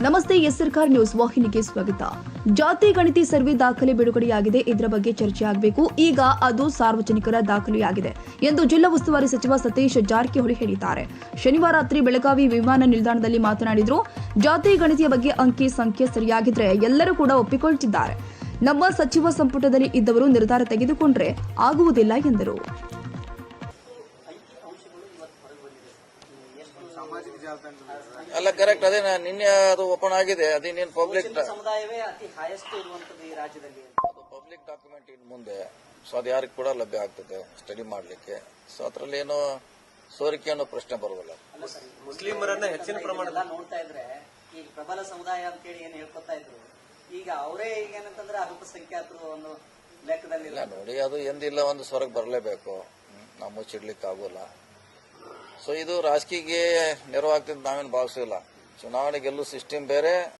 ನಮಸ್ತೆ, ಎಸ್ ಸರ್ಕಾರ್ ನ್ಯೂಸ್ ವಾಹಿನಿಗೆ ಸ್ವಾಗತ. ಜಾತಿ ಗಣತಿ ಸರ್ವೆ ದಾಖಲೆ ಬಿಡುಗಡೆಯಾಗಿದೆ. ಇದರ ಬಗ್ಗೆ ಚರ್ಚೆ ಆಗಬೇಕು. ಈಗ ಅದು ಸಾರ್ವಜನಿಕರ ದಾಖಲೆಯಾಗಿದೆ ಎಂದು ಜಿಲ್ಲಾ ಉಸ್ತುವಾರಿ ಸಚಿವ ಸತೀಶ್ ಜಾರಕಿಹೊಳಿ ಹೇಳಿದ್ದಾರೆ. ಶನಿವಾರ ರಾತ್ರಿ ಬೆಳಗಾವಿ ವಿಮಾನ ನಿಲ್ದಾಣದಲ್ಲಿ ಮಾತನಾಡಿದ್ರು, ಜಾತಿ ಗಣತಿಯ ಬಗ್ಗೆ ಅಂಕಿ ಸಂಖ್ಯೆ ಸರಿಯಾಗಿದ್ರೆ ಎಲ್ಲರೂ ಕೂಡ ಒಪ್ಪಿಕೊಳ್ತಿದ್ದಾರೆ. ನಮ್ಮ ಸಚಿವ ಸಂಪುಟದಲ್ಲಿ ಇದ್ದವರು ನಿರ್ಧಾರ ತೆಗೆದುಕೊಂಡ್ರೆ ಆಗುವುದಿಲ್ಲ ಎಂದರು. ಅಲ್ಲ ಕರೆಕ್ಟ್ ಅದೇ ನಿನ್ನೆ ಅದು ಓಪನ್ ಆಗಿದೆ. ಅದೇನೇನು ಪಬ್ಲಿಕ್ ಸಮುದಾಯವೇ ಅತಿ ಹೈಯೆಸ್ಟ್ ಇರುವಂತದ್ದು ಈ ರಾಜ್ಯದಲ್ಲಿ. ಅದು ಪಬ್ಲಿಕ್ ಡಾಕ್ಯುಮೆಂಟ್ ಇನ್ ಮುಂದೆ. ಸೊ ಅದು ಯಾರಿಗೂ ಕೂಡ ಲಭ್ಯ ಆಗ್ತದೆ ಸ್ಟಡಿ ಮಾಡಲಿಕ್ಕೆ. ಸೊ ಅದರಲ್ಲಿ ಏನೋ ಸೋರಿಕೆ ಅನ್ನೋ ಪ್ರಶ್ನೆ ಬರುವಲ್ಲ ಮುಸ್ಲಿಮರನ್ನ ಹೆಚ್ಚಿನ ಪ್ರಮಾಣದ ನೋಡ್ತಾ ಇದ್ರೆ ಈಗ ಪ್ರಬಲ ಸಮುದಾಯ ಅಂತೇಳಿ ಏನು ಹೇಳ್ಕೊತಾ ಇದ್ರು ಈಗ ಅವರೇ ಈಗ ಏನಂತಂದ್ರೆ ಅಲ್ಪಸಂಖ್ಯಾತರು ಅನ್ನೋ ಲೆಕ್ಕದಲ್ಲಿ ಇಲ್ಲ ನೋಡಿ ಅದು ಎಂದಿಲ್ಲ ಒಂದು ಸ್ವರ್ಗ ಬರಲೇಬೇಕು. ನಾವು ಮುಚ್ಚಿಡ್ಲಿಕ್ಕೆ ಆಗೋಲ್ಲ ಸೊ ಇದು ರಾಜಕೀಯ ನೆರವಾಗ್ತಿದ್ದು ನಾವೇನು ಭಾವಿಸಿಲ್ಲ ಚುನಾವಣೆ ಗೆಲ್ಲೋ ಸಿಸ್ಟಮ್ ಬೇರೆ.